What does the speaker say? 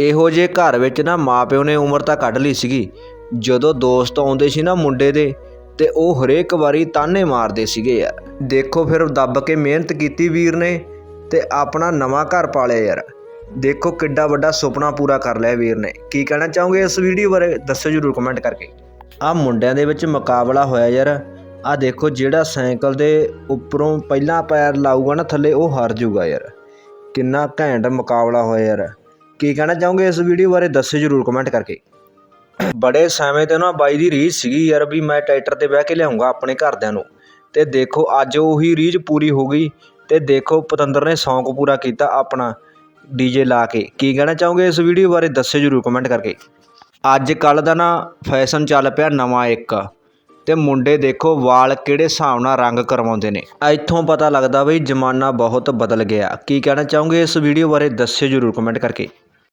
ਇਹੋ ਜਿਹੇ ਘਰ ਵਿੱਚ ਨਾ ਮਾਂ ਪਿਓ ਨੇ ਉਮਰ ਤਾਂ ਕੱਢ ਲਈ ਸੀਗੀ। ਜਦੋਂ ਦੋਸਤ ਆਉਂਦੇ ਸੀ ਨਾ ਮੁੰਡੇ ਦੇ, ਤੇ ਉਹ ਹਰੇਕ ਵਾਰੀ ਤਾਨੇ ਮਾਰਦੇ ਸੀਗੇ ਯਾਰ। ਦੇਖੋ ਫਿਰ ਦੱਬ ਕੇ ਮਿਹਨਤ ਕੀਤੀ ਵੀਰ ਨੇ ਅਤੇ ਆਪਣਾ ਨਵਾਂ ਘਰ ਪਾਲਿਆ ਯਾਰ। ਦੇਖੋ ਕਿੱਡਾ ਵੱਡਾ ਸੁਪਨਾ ਪੂਰਾ ਕਰ ਲਿਆ ਵੀਰ ਨੇ। ਕੀ ਕਹਿਣਾ ਚਾਹੋਗੇ ਇਸ ਵੀਡੀਓ ਬਾਰੇ? ਦੱਸੋ ਜਰੂਰ ਕਮੈਂਟ ਕਰਕੇ। ਆ ਮੁੰਡਿਆਂ ਦੇ ਵਿੱਚ ਮੁਕਾਬਲਾ ਹੋਇਆ ਯਾਰ। ਆ ਦੇਖੋ ਜਿਹੜਾ ਸਾਈਕਲ ਦੇ ਉੱਪਰੋਂ ਪਹਿਲਾਂ ਪੈਰ ਲਾਊਗਾ ਨਾ ਥੱਲੇ, ਉਹ ਹਾਰ ਜਾਊਗਾ ਯਾਰ। ਕਿੰਨਾ ਘੈਂਟ ਮੁਕਾਬਲਾ ਹੋਇਆ ਯਾਰ। ਕੀ ਕਹਿਣਾ ਚਾਹੋਗੇ ਇਸ ਵੀਡੀਓ ਬਾਰੇ? ਦੱਸਿਓ ਜਰੂਰ ਕਮੈਂਟ ਕਰਕੇ। ਬੜੇ ਸਮੇਂ 'ਤੇ ਨਾ ਬਾਈ ਦੀ ਰੀਝ ਸੀਗੀ ਯਾਰ ਵੀ ਮੈਂ ਟਰੈਕਟਰ ਤੇ ਬਹਿ ਕੇ ਲਿਆਉਂਗਾ ਆਪਣੇ ਘਰਦਿਆਂ ਨੂੰ। ਤੇ ਦੇਖੋ ਅੱਜ ਉਹੀ ਰੀਝ ਪੂਰੀ ਹੋ ਗਈ ਤੇ ਦੇਖੋ ਪਤੰਦਰ ਨੇ ਸ਼ੌਂਕ ਪੂਰਾ ਕੀਤਾ ਆਪਣਾ ਡੀਜੇ ਲਾ ਕੇ। ਕੀ ਕਹਿਣਾ ਚਾਹੋਗੇ ਇਸ ਵੀਡੀਓ ਬਾਰੇ? ਦੱਸਿਓ ਜਰੂਰ ਕਮੈਂਟ ਕਰਕੇ। ਅੱਜ ਕੱਲ ਦਾ ਨਾ ਫੈਸ਼ਨ ਚੱਲ ਪਿਆ ਨਵਾਂ ਇੱਕ। ਤੇ ਮੁੰਡੇ ਦੇਖੋ ਵਾਲ ਕਿਹੜੇ ਹਿਸਾਬ ਨਾਲ ਰੰਗ ਕਰਵਾਉਂਦੇ ਨੇ। ਇੱਥੋਂ ਪਤਾ ਲੱਗਦਾ ਬਈ ਜ਼ਮਾਨਾ ਬਹੁਤ ਬਦਲ ਗਿਆ। ਕੀ ਕਹਿਣਾ ਚਾਹੋਗੇ ਇਸ ਵੀਡੀਓ ਬਾਰੇ? ਦੱਸਿਓ ਜਰੂਰ ਕਮੈਂਟ ਕਰਕੇ।